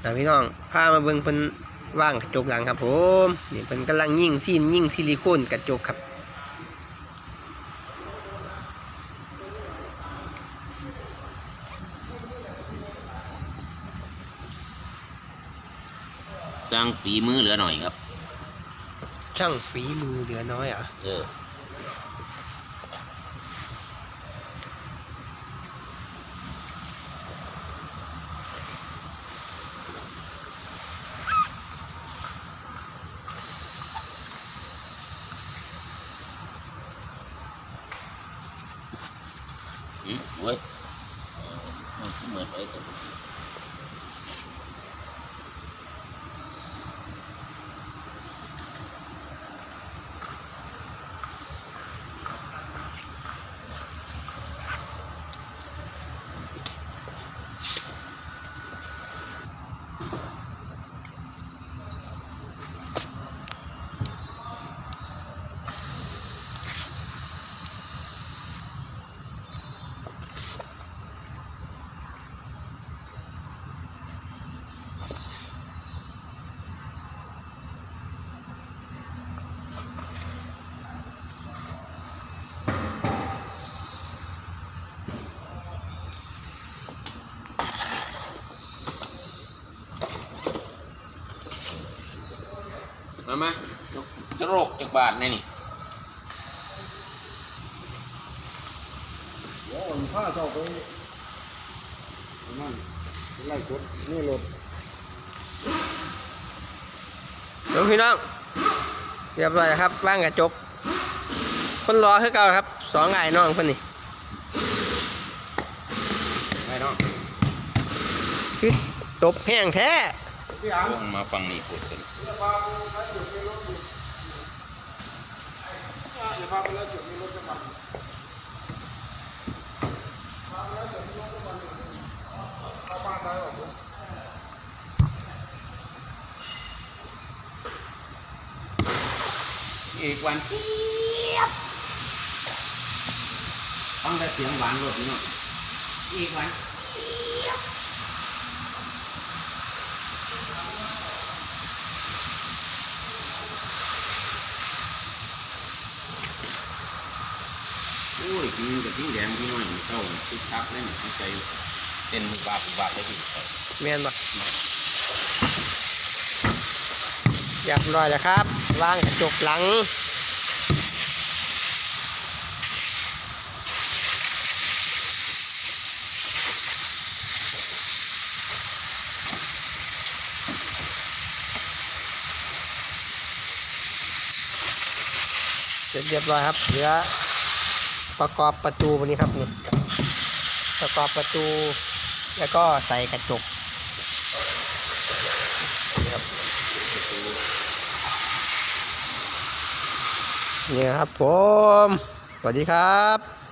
แต่พี่น้องพามาเบิ่งเพิ่นว่างกระจกหลังครับผมนี่เพิ่นกำลังยิ่งซีนยิ่งซิลิโคนกระจกครับสร้างฝีมือเหลือหน่อยครับ ช่างฝีมือเหลือน้อยอะ เออ อืมเว้ยมัน มือนไอ้ตัวมามาจะโรคจากบาทแน่นี่เดี๋ยวผมพาเจ้าไปนั่นไล่สดนี่รถเดี๋ยวพี่น้องเรียบร้อยแล้วครับว่างกระจก คนรอคือเก่าครับสองไอ้น้องเพิ่นนี่ไม่น้องคือตบแห้งแท้พี่อัง ลงมาฟังนี่พูดกันอย่าพาไปแล้วจุดมีรถอย่าพาไปแล้วจุดมีรถจะมันอีกวันเจี๊ยบฟังแต่เสียงหวานรถนี่เนาะอีกวันเจี๊ยบ อ้ยกินกับทิ้งแดงพี่น้อยเข้าคึกคักเลยมันใจเต้นบุบาบบาบได้ดีแม่นบ่เรียบร้อยแล้วครับว่างกระจกหลังเสร็จเรียบร้อยครับเหลือ ประกอบประตูวันนี้ครับนี่ประกอบประตูแล้วก็ใส่กระจกนี่ครับนี่ครับผม สวัสดีครับ